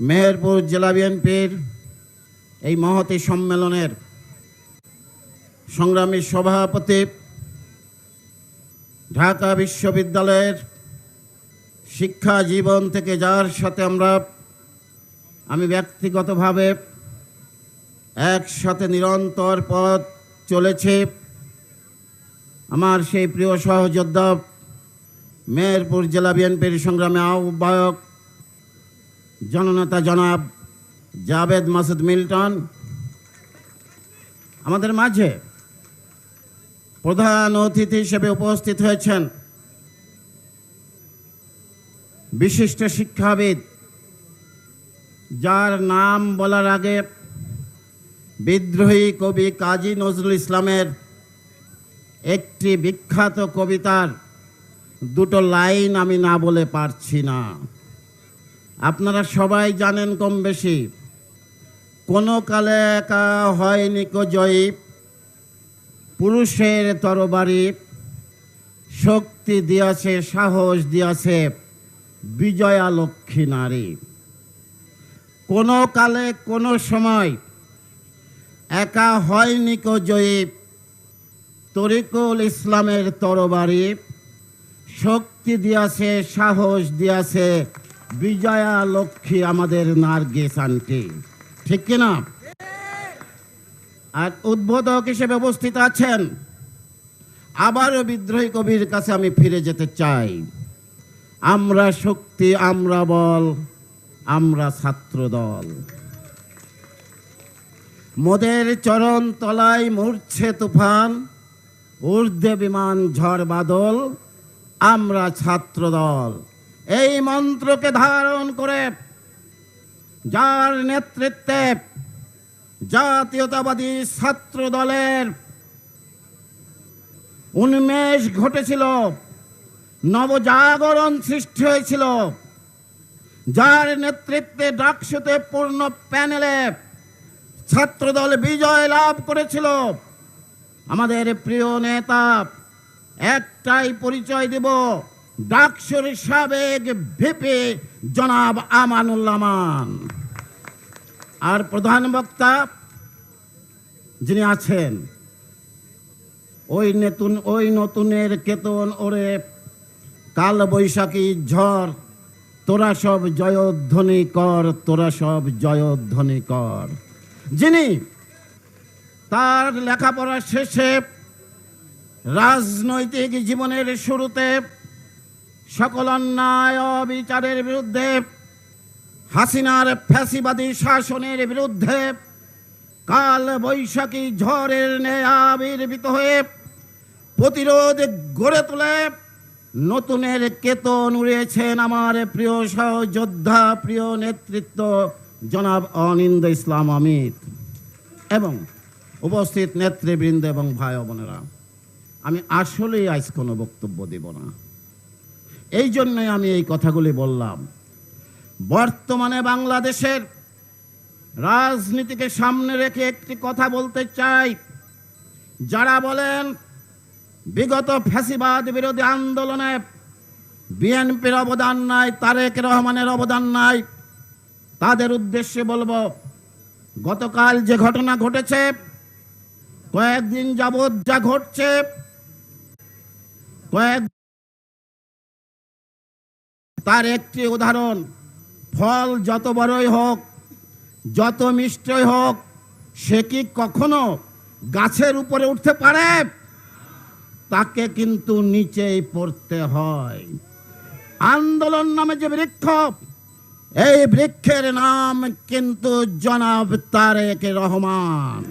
মেহেরপুর জেলা বিএনপির এই মহতি সম্মেলনের সংগ্রামী সভাপতি ঢাকা বিশ্ববিদ্যালয়ের শিক্ষা জীবন থেকে যার সাথে আমরা আমি ব্যক্তিগতভাবে একসাথে নিরন্তর পথ চলেছে, আমার সেই প্রিয় সহযোদ্ধা মেহেরপুর জেলা বিএনপির সংগ্রামী আহ্বায়ক জননেতা জনাব জাভেদ মাসুদ মিল্টন, আমাদের মাঝে প্রধান অতিথি হিসেবে উপস্থিত হয়েছেন বিশিষ্ট শিক্ষাবিদ, যার নাম বলার আগে বিদ্রোহী কবি কাজী নজরুল ইসলামের একটি বিখ্যাত কবিতার দুটো লাইন আমি না বলে পারছি না। আপনারা সবাই জানেন কম বেশি। কোনো কালে একা হয়নি কো জয়ী। পুরুষের তরবারি শক্তি দিয়াছে, সাহস দিয়াছে, বিজয়া লক্ষ্মী নারী। কোনো কালে, কোনো সময় একা হয়নি কো জয়ী। তরিকুল ইসলামের তরবারি শক্তি দিয়াছে, সাহস দিয়াছে বিজয়া লক্ষ্মী আমাদের নার্গিস আন্টি। ঠিক কিনা আর উদ্বোধক হিসেবে উপস্থিত আছেন। আবারও বিদ্রোহী কবির কাছে আমি ফিরে যেতে চাই। আমরা শক্তি, আমরা বল, আমরা ছাত্র দল। মোদের চরণ তলায় মূর্ছে তুফান, ঊর্ধ্বে বিমান ঝড় বাদল, আমরা ছাত্র দল। এই মন্ত্রকে ধারণ করে যার নেতৃত্বে জাতীয়তাবাদী ছাত্র দলের উন্মেষ ঘটেছিল, নবজাগরণ সৃষ্টি হয়েছিল। যার নেতৃত্বে ডাকসুতে পূর্ণ প্যানেলে ছাত্রদল বিজয় লাভ করেছিল। আমাদের প্রিয় নেতা, একটাই পরিচয় দেব ডাকসুর সাবেক ভিপি জনাব আমানুল্লামান আর প্রধান বক্তা যিনি আছেন, ওই নতুন, ওই নতুনের কেতন ওরে কাল বৈশাখী ঝড়, তোরা সব জয়ধ্বনি কর, তোরা সব জয়ধ্বনি কর। যিনি তার লেখাপড়া শেষে রাজনৈতিক জীবনের শুরুতে সকল অন্যায় অবিচারের বিরুদ্ধে, হাসিনার ফ্যাসিবাদী শাসনের বিরুদ্ধে, কাল বৈশাখী ঝড়ের ন্যায় আবির্ভূত হয়ে প্রতিরোধ গড়ে তুলে নতুনের কেতন উড়িয়েছেন আমার প্রিয় সহযোদ্ধা, প্রিয় নেতৃত্ব, জনাব অনিন্দ ইসলাম অমিত। এবং উপস্থিত নেতৃবৃন্দ এবং ভাই বোনেরা, আমি আসলেই আজ কোনো বক্তব্য দেব না। এই জন্যই আমি এই কথাগুলি বললাম। বর্তমানে বাংলাদেশের রাজনীতিকে সামনে রেখে একটি কথা বলতে চাই। যারা বলেন, বিগত ফ্যাসিবাদ বিরোধী আন্দোলনে বিএনপির অবদান নাই, তারেক রহমানের অবদান নাই, তাদের উদ্দেশ্যে বলব, গতকাল যে ঘটনা ঘটেছে, কয়েকদিন যাবৎ যা ঘটছে, কয়েক তার একটি উদাহরণ, ফল যত বড়ই হোক, যত মিষ্টই হোক, সে কি কখনো গাছের উপরে উঠতে পারে? তাকে কিন্তু নিচেই পড়তে হয়। আন্দোলন নামে যে বৃক্ষ, এই বৃক্ষের নাম কিন্তু জনাব তারেক রহমান।